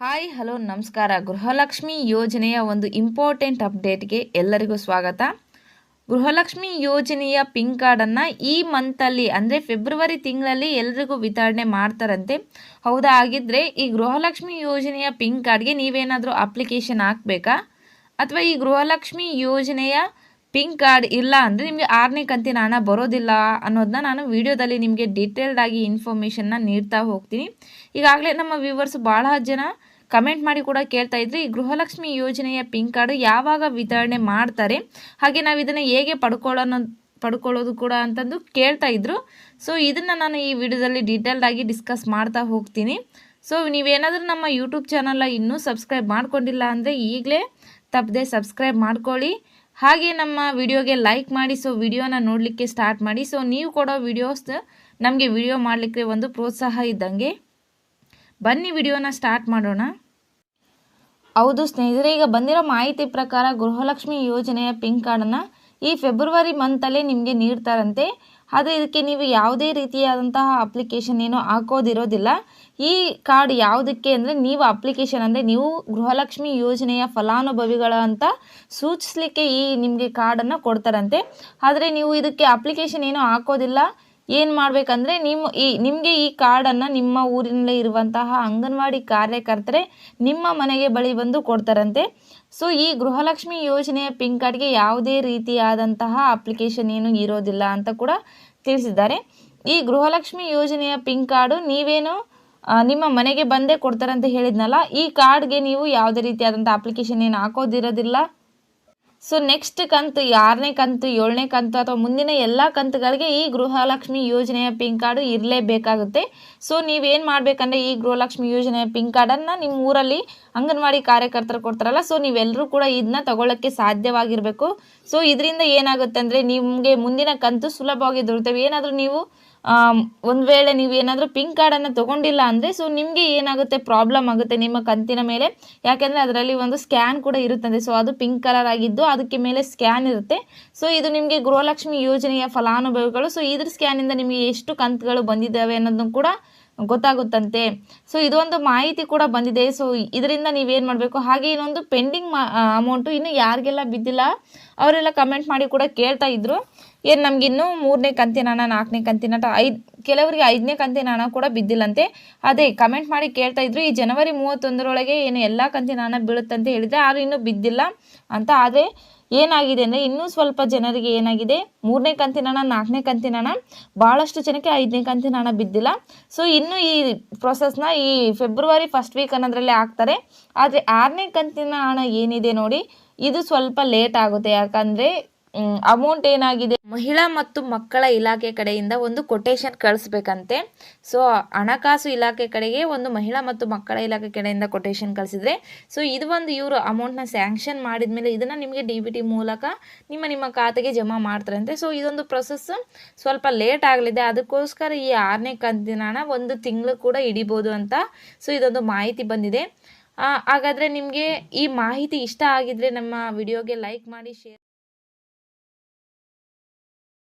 Hi, hello, ನಮಸ್ಕಾರ. ಗೃಹಲಕ್ಷ್ಮಿ ಯೋಜನೆಯ ಒಂದು ಇಂಪಾರ್ಟೆಂಟ್ ಅಪ್ಡೇಟ್ಗೆ ಎಲ್ಲರಿಗೂ ಸ್ವಾಗತ. ಗೃಹಲಕ್ಷ್ಮಿ ಯೋಜನೆಯ ಪಿನ್ ಕಾರ್ಡನ್ನು ಈ ಮಂತಲ್ಲಿ, ಅಂದರೆ ಫೆಬ್ರವರಿ ತಿಂಗಳಲ್ಲಿ ಎಲ್ರಿಗೂ ವಿತರಣೆ ಮಾಡ್ತಾರಂತೆ. ಹೌದಾ? ಆಗಿದ್ದರೆ ಈ ಗೃಹಲಕ್ಷ್ಮಿ ಯೋಜನೆಯ ಪಿನ್ ಕಾರ್ಡ್ಗೆ ನೀವೇನಾದರೂ ಅಪ್ಲಿಕೇಶನ್ ಹಾಕಬೇಕಾ? ಅಥವಾ ಈ ಗೃಹಲಕ್ಷ್ಮಿ ಯೋಜನೆಯ ಪಿಂಕ್ ಕಾರ್ಡ್ ಇಲ್ಲ ಅಂದರೆ ನಿಮಗೆ ಆರನೇ ಕಂತಿನ ಹಣ ಬರೋದಿಲ್ಲ ಅನ್ನೋದನ್ನ ನಾನು ವಿಡಿಯೋದಲ್ಲಿ ನಿಮಗೆ ಡೀಟೇಲ್ಡ್ ಆಗಿ ಇನ್ಫಾರ್ಮೇಷನ್ನ ನೀಡ್ತಾ ಹೋಗ್ತೀನಿ. ಈಗಾಗಲೇ ನಮ್ಮ ವ್ಯೂವರ್ಸ್ ಭಾಳ ಜನ ಕಮೆಂಟ್ ಮಾಡಿ ಕೂಡ ಕೇಳ್ತಾ ಇದ್ರಿ ಈ ಗೃಹಲಕ್ಷ್ಮಿ ಯೋಜನೆಯ ಪಿಂಕ್ ಕಾರ್ಡ್ ಯಾವಾಗ ವಿತರಣೆ ಮಾಡ್ತಾರೆ? ಹಾಗೆ ನಾವು ಇದನ್ನು ಹೇಗೆ ಪಡ್ಕೊಳ್ಳೋಣ, ಪಡ್ಕೊಳ್ಳೋದು ಕೂಡ ಅಂತಂದು ಕೇಳ್ತಾ ಇದ್ರು. ಸೊ ಇದನ್ನು ನಾನು ಈ ವಿಡಿಯೋದಲ್ಲಿ ಡೀಟೇಲ್ಡ್ ಆಗಿ ಡಿಸ್ಕಸ್ ಮಾಡ್ತಾ ಹೋಗ್ತೀನಿ. ಸೊ ನೀವೇನಾದರೂ ನಮ್ಮ ಯೂಟ್ಯೂಬ್ ಚಾನಲ್ನ ಇನ್ನೂ ಸಬ್ಸ್ಕ್ರೈಬ್ ಮಾಡ್ಕೊಂಡಿಲ್ಲ ಅಂದರೆ ಈಗಲೇ ತಪ್ಪದೆ ಸಬ್ಸ್ಕ್ರೈಬ್ ಮಾಡ್ಕೊಳ್ಳಿ. ಹಾಗೆ ನಮ್ಮ ವಿಡಿಯೋಗೆ ಲೈಕ್ ಮಾಡಿ ಸೊ ವಿಡಿಯೋನ ನೋಡಲಿಕ್ಕೆ ಸ್ಟಾರ್ಟ್ ಮಾಡಿ ಸೊ ನೀವು ಕೊಡೋ ವಿಡಿಯೋಸ್ ನಮಗೆ ವಿಡಿಯೋ ಮಾಡಲಿಕ್ಕೆ ಒಂದು ಪ್ರೋತ್ಸಾಹ ಇದ್ದಂಗೆ ಬನ್ನಿ ವಿಡಿಯೋನ ಸ್ಟಾರ್ಟ್ ಮಾಡೋಣ. ಹೌದು ಸ್ನೇಹಿತರೆ, ಈಗ ಬಂದಿರೋ ಮಾಹಿತಿ ಪ್ರಕಾರ ಗೃಹಲಕ್ಷ್ಮಿ ಯೋಜನೆಯ ಪಿಂಕ್ ಕಾರ್ಡನ್ನು ಈ ಫೆಬ್ರವರಿ ಮಂತಲ್ಲೇ ನಿಮಗೆ ನೀಡ್ತಾರಂತೆ ಆದರೆ ಇದಕ್ಕೆ ನೀವು ಯಾವುದೇ ರೀತಿಯಾದಂತಹ ಅಪ್ಲಿಕೇಶನ್ ಏನು ಹಾಕೋದಿರೋದಿಲ್ಲ. ಈ ಕಾರ್ಡ್ ಯಾವುದಕ್ಕೆ ಅಂದರೆ ನೀವು ಅಪ್ಲಿಕೇಶನ್ ಅಂದರೆ ನೀವು ಗೃಹಲಕ್ಷ್ಮಿ ಯೋಜನೆಯ ಫಲಾನುಭವಿಗಳ ಅಂತ ಸೂಚಿಸಲಿಕ್ಕೆ ಈ ನಿಮಗೆ ಕಾರ್ಡನ್ನು ಕೊಡ್ತಾರಂತೆ. ಆದರೆ ನೀವು ಇದಕ್ಕೆ ಅಪ್ಲಿಕೇಶನ್ ಏನು ಹಾಕೋದಿಲ್ಲ. ಏನು ಮಾಡಬೇಕಂದ್ರೆ ನಿಮ್ಮ ಈ, ನಿಮಗೆ ಈ ಕಾರ್ಡನ್ನು ನಿಮ್ಮ ಊರಿನಲ್ಲೇ ಇರುವಂತಹ ಅಂಗನವಾಡಿ ಕಾರ್ಯಕರ್ತರೆ ನಿಮ್ಮ ಮನೆಗೆ ಬಳಿ ಬಂದು ಕೊಡ್ತಾರಂತೆ. ಸೊ ಈ ಗೃಹಲಕ್ಷ್ಮಿ ಯೋಜನೆಯ ಪಿನ್ ಕಾರ್ಡ್ಗೆ ಯಾವುದೇ ರೀತಿಯಾದಂತಹ ಅಪ್ಲಿಕೇಶನ್ ಏನು ಇರೋದಿಲ್ಲ ಅಂತ ಕೂಡ ತಿಳಿಸಿದ್ದಾರೆ. ಈ ಗೃಹಲಕ್ಷ್ಮಿ ಯೋಜನೆಯ ಪಿನ್ ಕಾರ್ಡು ನೀವೇನು ನಿಮ್ಮ ಮನೆಗೆ ಬಂದೇ ಕೊಡ್ತಾರಂತ ಹೇಳಿದ್ನಲ್ಲ, ಈ ಕಾರ್ಡ್ಗೆ ನೀವು ಯಾವುದೇ ರೀತಿಯಾದಂಥ ಅಪ್ಲಿಕೇಶನ್ ಏನು ಹಾಕೋದಿರೋದಿಲ್ಲ. ಸೊ ನೆಕ್ಸ್ಟ್ ಕಂತು ಆರನೇ ಕಂತು, ಏಳನೇ ಕಂತು ಅಥವಾ ಮುಂದಿನ ಎಲ್ಲ ಕಂತುಗಳಿಗೆ ಈ ಗೃಹಲಕ್ಷ್ಮಿ ಯೋಜನೆಯ ಪಿನ್ ಕಾರ್ಡು ಇರಲೇಬೇಕಾಗುತ್ತೆ. ಸೊ ನೀವೇನು ಮಾಡಬೇಕಂದ್ರೆ ಈ ಗೃಹಲಕ್ಷ್ಮಿ ಯೋಜನೆಯ ಪಿನ್ ಕಾರ್ಡನ್ನು ನಿಮ್ಮ ಊರಲ್ಲಿ ಅಂಗನವಾಡಿ ಕಾರ್ಯಕರ್ತರು ಕೊಡ್ತಾರಲ್ಲ ಸೊ ನೀವೆಲ್ಲರೂ ಕೂಡ ಇದನ್ನ ತಗೊಳ್ಳೋಕ್ಕೆ ಸಾಧ್ಯವಾಗಿರಬೇಕು. ಸೊ ಇದರಿಂದ ಏನಾಗುತ್ತೆ ಅಂದರೆ ನಿಮಗೆ ಮುಂದಿನ ಕಂತು ಸುಲಭವಾಗಿ ದೊರೆತವೆ ಏನಾದರೂ ನೀವು ಒಂದು ವೇಳೆ ನೀವು ಏನಾದರೂ ಪಿಂಕ್ ಕಾರ್ಡನ್ನು ತೊಗೊಂಡಿಲ್ಲ ಅಂದರೆ ಸೊ ನಿಮಗೆ ಏನಾಗುತ್ತೆ ಪ್ರಾಬ್ಲಮ್ ಆಗುತ್ತೆ ನಿಮ್ಮ ಕಂತಿನ ಮೇಲೆ. ಯಾಕೆಂದರೆ ಅದರಲ್ಲಿ ಒಂದು ಸ್ಕ್ಯಾನ್ ಕೂಡ ಇರುತ್ತದೆ. ಸೊ ಅದು ಪಿಂಕ್ ಕಲರ್ ಆಗಿದ್ದು ಅದಕ್ಕೆ ಮೇಲೆ ಸ್ಕ್ಯಾನ್ ಇರುತ್ತೆ. ಸೊ ಇದು ನಿಮಗೆ ಗೃಹಲಕ್ಷ್ಮಿ ಯೋಜನೆಯ ಫಲಾನುಭವಿಗಳು. ಸೊ ಇದ್ರ ಸ್ಕ್ಯಾನಿಂದ ನಿಮಗೆ ಎಷ್ಟು ಕಂತುಗಳು ಬಂದಿದ್ದಾವೆ ಅನ್ನೋದನ್ನು ಕೂಡ ಗೊತ್ತಾಗುತ್ತಂತೆ. ಸೊ ಇದೊಂದು ಮಾಹಿತಿ ಕೂಡ ಬಂದಿದೆ. ಸೊ ಇದರಿಂದ ನೀವೇನು ಮಾಡಬೇಕು? ಹಾಗೆ ಇನ್ನೊಂದು ಪೆಂಡಿಂಗ್ ಮಾ ಅಮೌಂಟು ಇನ್ನು ಯಾರಿಗೆಲ್ಲ ಬಿದ್ದಿಲ್ಲ, ಅವರೆಲ್ಲ ಕಮೆಂಟ್ ಮಾಡಿ ಕೂಡ ಕೇಳ್ತಾ ಇದ್ರು. ಏನು ನಮಗಿನ್ನೂ ಮೂರನೇ ಕಂತಿನ ಹಣ ನಾಲ್ಕನೇ ಕಂತಿನ ಐದು ಕೆಲವರಿಗೆ ಐದನೇ ಕಂತಿನ ಹಣ ಕೂಡ ಬಿದ್ದಿಲ್ಲಂತೆ. ಅದೇ ಕಮೆಂಟ್ ಮಾಡಿ ಕೇಳ್ತಾ ಇದ್ರು. ಈ ಜನವರಿ ಮೂವತ್ತೊಂದರೊಳಗೆ ಏನು ಎಲ್ಲ ಕಂತಿನ ಹಣ ಬೀಳುತ್ತಂತ ಹೇಳಿದರೆ, ಆದರೂ ಇನ್ನೂ ಬಿದ್ದಿಲ್ಲ ಅಂತ. ಆದರೆ ಏನಾಗಿದೆ ಅಂದರೆ ಇನ್ನೂ ಸ್ವಲ್ಪ ಜನರಿಗೆ ಏನಾಗಿದೆ? ಮೂರನೇ ಕಂತಿನ ನಾಲ್ಕನೇ ಕಂತಿನ ಹಣ ಭಾಳಷ್ಟು ಜನಕ್ಕೆ ಐದನೇ ಕಂತಿನ ಬಿದ್ದಿಲ್ಲ. ಸೊ ಇನ್ನು ಈ ಪ್ರೊಸೆಸ್ನ ಈ ಫೆಬ್ರವರಿ ಫಸ್ಟ್ ವೀಕ್ ಅನ್ನೋದ್ರಲ್ಲಿ ಹಾಕ್ತಾರೆ. ಆದರೆ ಆರನೇ ಕಂತಿನ ಏನಿದೆ ನೋಡಿ, ಇದು ಸ್ವಲ್ಪ ಲೇಟ್ ಆಗುತ್ತೆ. ಯಾಕಂದರೆ ಅಮೌಂಟ್ ಏನಾಗಿದೆ? ಮಹಿಳಾ ಮತ್ತು ಮಕ್ಕಳ ಇಲಾಖೆ ಕಡೆಯಿಂದ ಒಂದು ಕೊಟೇಶನ್ ಕಳಿಸ್ಬೇಕಂತೆ. ಸೊ ಹಣಕಾಸು ಇಲಾಖೆ ಕಡೆಗೆ ಒಂದು ಮಹಿಳಾ ಮತ್ತು ಮಕ್ಕಳ ಇಲಾಖೆ ಕಡೆಯಿಂದ ಕೊಟೇಶನ್ ಕಳಿಸಿದ್ರೆ ಸೊ ಇದು ಒಂದು ಇವರು ಅಮೌಂಟ್ನ ಸ್ಯಾಂಕ್ಷನ್ ಮಾಡಿದ ಮೇಲೆ ಇದನ್ನು ನಿಮಗೆ ಡಿ ಬಿ ಟಿ ಮೂಲಕ ನಿಮ್ಮ ನಿಮ್ಮ ಖಾತೆಗೆ ಜಮಾ ಮಾಡ್ತಾರಂತೆ. ಸೊ ಇದೊಂದು ಪ್ರೊಸೆಸ್ ಸ್ವಲ್ಪ ಲೇಟ್ ಆಗಲಿದೆ. ಅದಕ್ಕೋಸ್ಕರ ಈ ಆರನೇ ಕಂತಿನ ಹಣ ಒಂದು ತಿಂಗಳು ಕೂಡ ಹಿಡಿಬೋದು ಅಂತ ಸೊ ಇದೊಂದು ಮಾಹಿತಿ ಬಂದಿದೆ. ಹಾಗಾದರೆ ನಿಮಗೆ ಈ ಮಾಹಿತಿ ಇಷ್ಟ ಆಗಿದ್ರೆ ನಮ್ಮ ವಿಡಿಯೋಗೆ ಲೈಕ್ ಮಾಡಿ ಶೇರ್